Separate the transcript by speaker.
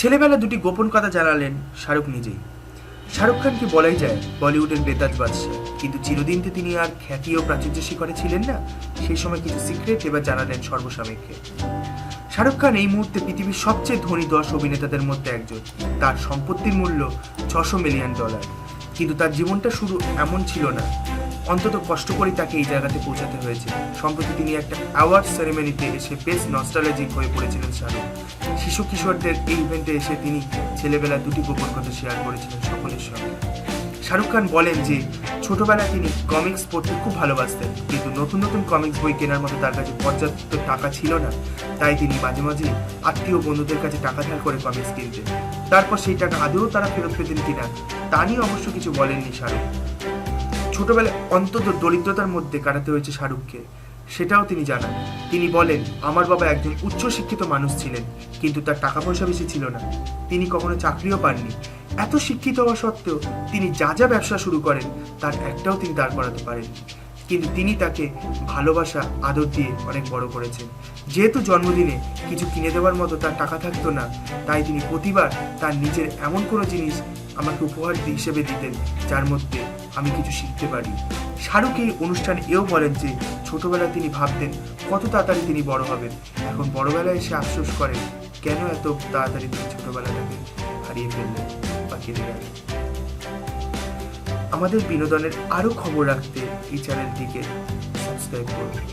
Speaker 1: ছেলেবেলা দুটি গোপন কথা জানালেন শাহরুখ নিজেই। শাহরুখ খানকে বলাই যায় বলিউডের বেতাজ বাদশাহ, কিন্তু চিরদিন তো তিনি আর খ্যাতি ও প্রাচুর্য শিখরে ছিলেন না, সেই সময় কিছু সিক্রেট এবার জানালেন সর্বসাময়িককে শাহরুখ খান এই মুহূর্তে পৃথিবীর সবচেয়ে ধনী দশ অভিনেতাদের মধ্যে একজন। তার সম্পত্তির মূল্য ছশো মিলিয়ন ডলার কিন্তু তার জীবনটা শুরু এমন ছিল না। অন্তত কষ্ট করে তাকে এই জায়গাতে পৌঁছাতে হয়েছে। সম্প্রতি তিনি একটা অ্যাওয়ার্ড সেরেমনিতে এসে বেশ নস্টালজিক হয়ে পড়েছিলেন শাহরুখ। শিশু কিশোরদের এই ইভেন্টে এসে তিনি ছেলেবেলা দুটি গোপন কথা শেয়ার করেছিলেন সকলের সঙ্গে। শাহরুখ খান বলেন যে, ছোটবেলায় তিনি কমিক্স পড়তে খুব ভালোবাসতেন, কিন্তু নতুন নতুন কমিক্স বই কেনার মতো তার কাছে পর্যাপ্ত টাকা ছিল না। তাই তিনি মাঝে মাঝে আত্মীয় বন্ধুদের কাছে টাকা ধার করে কমিক্স কিনতেন। তারপর সেই টাকা আদৌ তারা ফেরত পেতেন কিনা, তা নিয়ে অবশ্য কিছু বলেননি শাহরুখ। ছোটবেলায় অন্তত দরিদ্রতার মধ্যে কাটাতে হয়েছে শাহরুখকে। সেটাও তিনি জানান। তিনি বলেন, আমার বাবা একজন উচ্চশিক্ষিত মানুষ ছিলেন, কিন্তু তার টাকা পয়সা বেশি ছিল না। তিনি কখনো চাকরিও পাননি। এত শিক্ষিত হওয়া সত্ত্বেও তিনি যা যা ব্যবসা শুরু করেন, তার একটাও তিনি দাঁড় করাতে পারেন কিন্তু তিনি তাকে ভালোবাসা, আদর দিয়ে অনেক বড় করেছেন। যেহেতু জন্মদিনে কিছু কিনে দেওয়ার মতো তার টাকা থাকতো না, তাই তিনি প্রতিবার তার নিজের এমন কোনো জিনিস আমাকে উপহার হিসেবে দিতেন, যার মধ্যে আমি কিছু শিখতে পারি। শাহরুখ এই অনুষ্ঠানে এও বলেন যে ছোটবেলায় তিনি ভাবতেন কত তাড়াতাড়ি তিনি বড় হবেন। এখন বড়বেলায় এসে আফসোস করেন, কেন এত তাড়াতাড়ি তিনি ছোটবেলাটাকে হারিয়ে ফেললেন বা কেটে গেলেন। আমাদের বিনোদনের আরও খবর রাখতে এই চ্যানেলটিকে সাবস্ক্রাইব করুন।